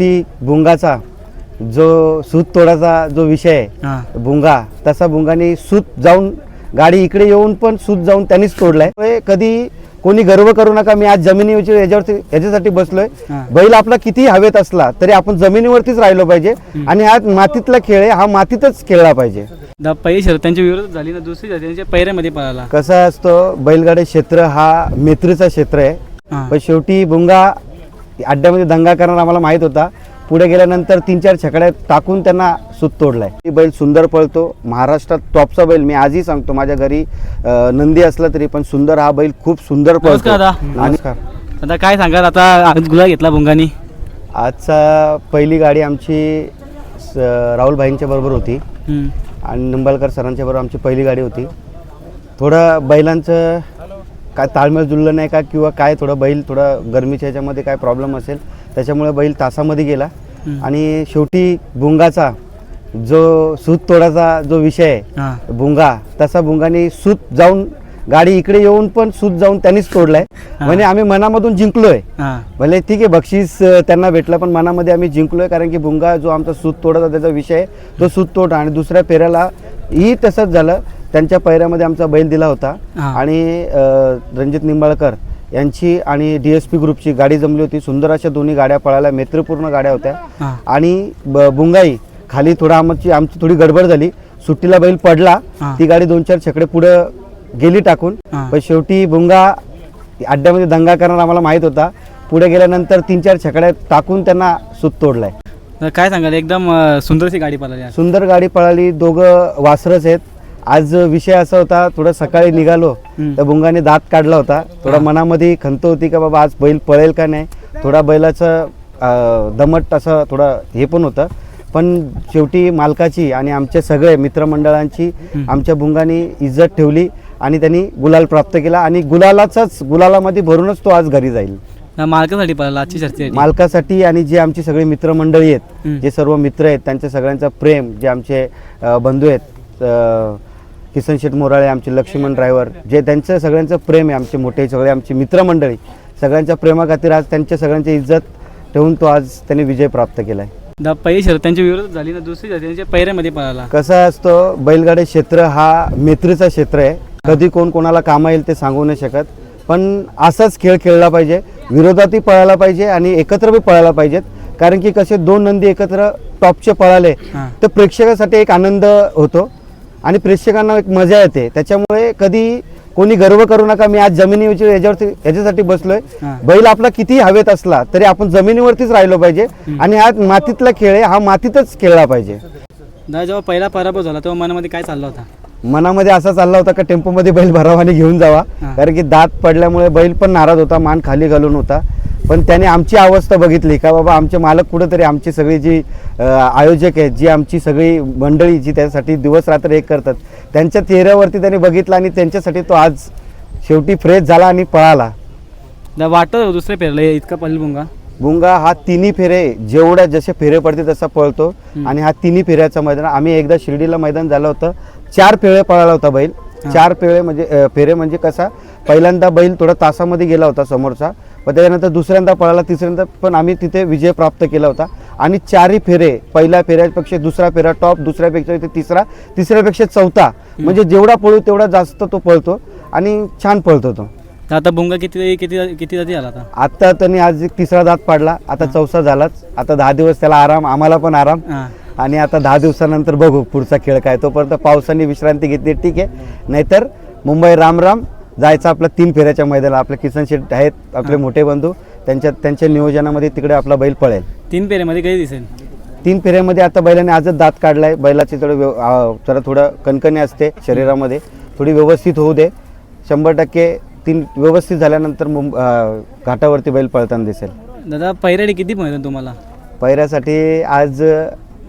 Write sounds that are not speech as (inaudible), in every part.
शेवटी भुंगाचा जो सूत तोडाचा जो विषय आहे भुंगा तसा भुंगाने सूत जाऊन गाडी इकडे येऊन पण सूत जाऊन त्यांनीच तोडलाय. कधी कोणी गर्व करू नका मी आज जमिनीवरची याच्यावरती याच्यासाठी बसलोय. बैल आपला किती हवेत असला तरी आपण जमिनीवरतीच राहिलो पाहिजे. आणि हा मातीतला खेळ आहे हा मातीतच खेळला पाहिजे. दा पहिली शर्यत त्यांच्या विरोधात झाली ना दुसरी त्यांच्या पैऱ्यामध्ये पळाला. कसं असतं बैलगाडी क्षेत्र हा मेत्रीचा क्षेत्र आहे. पण शेवटी भुंगा अड्ड्यामध्ये दंगा करणार आम्हाला माहीत होता. पुढे गेल्यानंतर तीन चार छकड्या टाकून त्यांना सूत तोडलाय. ही बैल सुंदर पळतो. महाराष्ट्रात टॉपचा बैल मी आजही सांगतो. माझ्या घरी नंदी असला तरी पण सुंदर हा बैल खूप सुंदर पळतो. नमस्कार. आता काय सांगाल? आता आज गुलाल घेतला भुंगानी. आजचा पहिली गाडी आमची राहुल भाईंच्या बरोबर होती. आणि निंबाळकर सरांच्या बरोबर आमची पहिली गाडी होती. थोडं बैलांचं काय ताळमेळ जुळलं नाही का? किंवा काय थोडं बैल थोडं गरमीच्या ह्याच्यामध्ये काय प्रॉब्लेम असेल? त्याच्यामुळे बैल तासामध्ये गेला. आणि शेवटी भुंगाचा जो सूत तोडाचा जो विषय आहे भुंगा तसा भुंगाने सूत जाऊन गाडी इकडे येऊन पण सूत जाऊन त्यांनीच तोडलाय. म्हणजे आम्ही मनामधून जिंकलोय. भले ठीक आहे बक्षीस त्यांना भेटलं पण मनामध्ये आम्ही जिंकलोय कारण की भुंगा जो आमचा सूत तोडाचा त्याचा विषय आहे तो सूत तोड आणि दुसऱ्या पेऱ्याला ही तसंच झालं. त्यांच्या पैऱ्यामध्ये आमचा बैल दिला होता. आणि रणजित निंबाळकर यांची आणि डी एस पी ग्रुपची गाडी जमली होती. सुंदर अशा दोन्ही गाड्या पळायला मैत्रीपूर्ण गाड्या होत्या. आणि ब- भुंगाई खाली थोडा आमची आमची थोडी गडबड झाली. सुट्टीला बैल पडला. ती गाडी दोन चार छकडे पुढं गेली टाकून. पण शेवटी भुंगा अड्ड्यामध्ये दंगा करणार आम्हाला माहीत होता. पुढे गेल्यानंतर तीन चार छकड्या टाकून त्यांना सूत तोडलाय. काय सांगाल? एकदम सुंदरशी गाडी पळाली सुंदर गाडी पळाली. दोघं वासरच आहेत. आज विषय असा होता थोडं सकाळी निघालो. तर भुंगाने दात काढला होता. थोडा मनामध्ये खंत होती का बाबा आज बैल पळेल का नाही? थोडा बैलाचं दमट असं थोडं हे पण होतं. पण शेवटी मालकाची आणि आमचे सगळे मित्रमंडळांची. आमच्या भुंगाने इज्जत ठेवली आणि त्यांनी गुलाल प्राप्त केला आणि गुलालाचाच गुलालामध्ये भरूनच तो आज घरी जाईल. मालकासाठी आजची शर्ती मालकासाठी आणि जे आमची सगळी मित्रमंडळी आहेत. जे सर्व मित्र आहेत त्यांच्या सगळ्यांचा प्रेम जे आमचे बंधू आहेत किसन शेठ मोराळे आमचे लक्ष्मण ड्रायव्हर जे त्यांचं सगळ्यांचं प्रेम आहे आमचे मोठे सगळे आमची मित्रमंडळी सगळ्यांच्या प्रेमाखातीर आज त्यांच्या सगळ्यांची इज्जत ठेवून तो आज त्यांनी विजय प्राप्त केला आहे दा पहिली शर्यत त्यांच्या विरोधात झाली ना दुसरी त्यांच्या पैऱ्यामध्ये पळाला. कसं असतं बैलगाडी क्षेत्र हा मेत्रीचा क्षेत्र आहे. कधी कोण कोणाला कामा येईल ते सांगू नाही शकत पण असाच खेळ खेळला पाहिजे. विरोधातही पळायला पाहिजे आणि एकत्र बी पळायला पाहिजेत. कारण की कसे दोन नंदी एकत्र टॉपचे पळाले तर प्रेक्षकासाठी एक आनंद होतो. आणि प्रेक्षकांना एक मजा येते. त्याच्यामुळे कधी कोणी गर्व करू नका मी आज जमिनीवरची याच्यावरती याच्यासाठी बसलोय. बैल आपला किती हवेत असला तरी आपण जमिनीवरतीच राहिलो पाहिजे. आणि हा मातीतला खेळ आहे हा मातीतच खेळला पाहिजे. जेव्हा पहिला पराभव झाला तेव्हा मनामध्ये काय चालला होता? मनामध्ये असा चालला होता का टेम्पोमध्ये बैल भरावा आणि घेऊन जावा. कारण की दात पडल्यामुळे बैल पण नाराज होता मान खाली घालून होता. पण त्याने आमची अवस्था बघितली का बाबा आमचे मालक कुठंतरी आमची सगळी जी आयोजक आहेत जी आमची सगळी मंडळी जी त्यासाठी दिवस रात्र एक करतात त्यांच्या चेहऱ्यावरती त्याने बघितलं आणि त्यांच्यासाठी तो आज शेवटी फ्रेश झाला आणि पळाला. वाटत दुसरे पेरले इतका पळेल भुंगा भुंगा हा तिन्ही फेरे जेवढ्या जसे फेरे पडते तसा पळतो. आणि हा तिन्ही फेऱ्याचा मैदान आम्ही एकदा शिर्डीला मैदान झालं होतं. चार फेळे पळाला होता बैल. चार फेळे म्हणजे फेरे म्हणजे कसा पहिल्यांदा बैल थोडा तासामध्ये गेला होता समोरचा. पण त्याच्यानंतर दुसऱ्यांदा पळाला तिसऱ्यांदा पण आम्ही तिथे विजय प्राप्त केला होता. आणि चारही फेरे पहिल्या फेऱ्यापेक्षा दुसरा फेरा टॉप दुसऱ्यापेक्षा इथे तिसरा तिसऱ्यापेक्षा चौथा. म्हणजे जेवढा पळू तेवढा जास्त तो पळतो आणि छान पळतो तो. तर आता भुंगा किती किती किती जाती आला आता? आता त्यांनी आज एक तिसरा दात पाडला आता चौथा झालाच. आता दहा दिवस त्याला आराम आम्हाला पण आराम. हां. आणि आता दहा दिवसानंतर बघू पुढचा खेळ काय तोपर्यंत पावसाने विश्रांती घेतली ठीक आहे. नाहीतर मुंबई राम राम जायचं आपलं तीन फेऱ्याच्या मैदानाला. आपले किसन शेट आहेत आपले मोठे बंधू. त्यांच्या त्यांच्या नियोजनामध्ये तिकडे आपला बैल पळेल. तीन पेऱ्यामध्ये काही दिसेल? तीन फेऱ्यामध्ये आता बैलाने आजच दात काढलाय. बैलाची थोडं व्यव आ, जरा थोडं कणकणी असते शरीरामध्ये. थोडी व्यवस्थित होऊ दे. शंभर टक्के तीन व्यवस्थित झाल्यानंतर मुंब आ, घाटावरती बैल पळताना दिसेल. दादा पैऱ्याने किती मिळतं तुम्हाला? पैऱ्यासाठी आज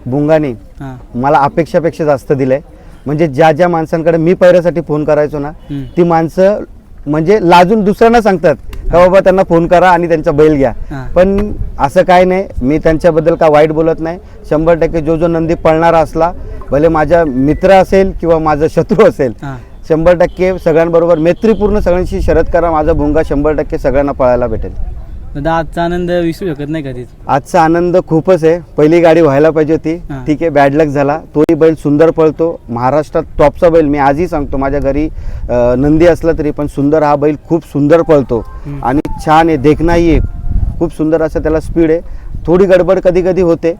बुंगाने हां. मला अपेक्षापेक्षा जास्त दिलंय. म्हणजे ज्या ज्या माणसांकडे मी पैऱ्यासाठी फोन करायचो ना. ती माणसं म्हणजे लाजून दुसऱ्यांना सांगतात का बाबा त्यांना फोन करा आणि त्यांचा बैल घ्या. पण असं काय नाही. मी त्यांच्याबद्दल का वाईट बोलत नाही. शंभर टक्के जो जो नंदी पळणारा असला भले माझा मित्र असेल किंवा माझा शत्रू असेल शंभर टक्के सगळ्यांबरोबर मैत्रीपूर्ण सगळ्यांशी शरद करा. माझा भुंगा शंभर टक्के सगळ्यांना पळायला भेटेल. दादा आजचा आनंद विसरू शकत नाही कधीच आजचा आनंद खूपच आहे. पहिली गाडी व्हायला पाहिजे होती. हां. ठीक आहे बॅड लक झाला. तोही बैल सुंदर पळतो. महाराष्ट्रात टॉपचा बैल मी आजही सांगतो माझ्या घरी अं, नंदी असला तरी पण सुंदर हा बैल खूप सुंदर पळतो. हम्म. आणि छान आहे देखणाही आहे. खूप सुंदर असं त्याला स्पीड आहे. थोडी गडबड कधी कधी होते.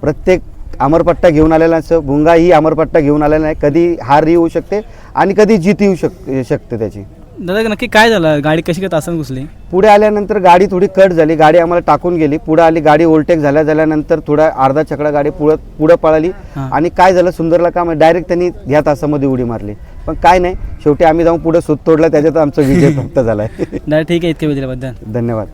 प्रत्येक अमरपट्टा घेऊन आलेला असं भुंगा ही अमरपट्टा घेऊन आलेला नाही. कधी हार येऊ शकते आणि कधी जीत येऊ शक शकते त्याची. दादा नक्की काय झालं? गाडी कशी काय तासात घुसली? पुढे आल्यानंतर गाडी थोडी कट झाली. गाडी आम्हाला टाकून गेली. पुढे आली गाडी ओव्हरटेक झाल्या झाल्यानंतर थोडा अर्धा चकडा गाडी पुढं पुढं पळाली. हां. आणि काय झालं? सुंदरला काम डायरेक्ट त्यांनी ह्या तासामध्ये उडी मारली. पण काय नाही शेवटी आम्ही जाऊन पुढे सूत तोडला. त्याच्यात आमचा विजय (laughs) प्राप्त झाला आहे दादा ठीक आहे इतक्या वेळ दिल्याबद्दल धन्यवाद.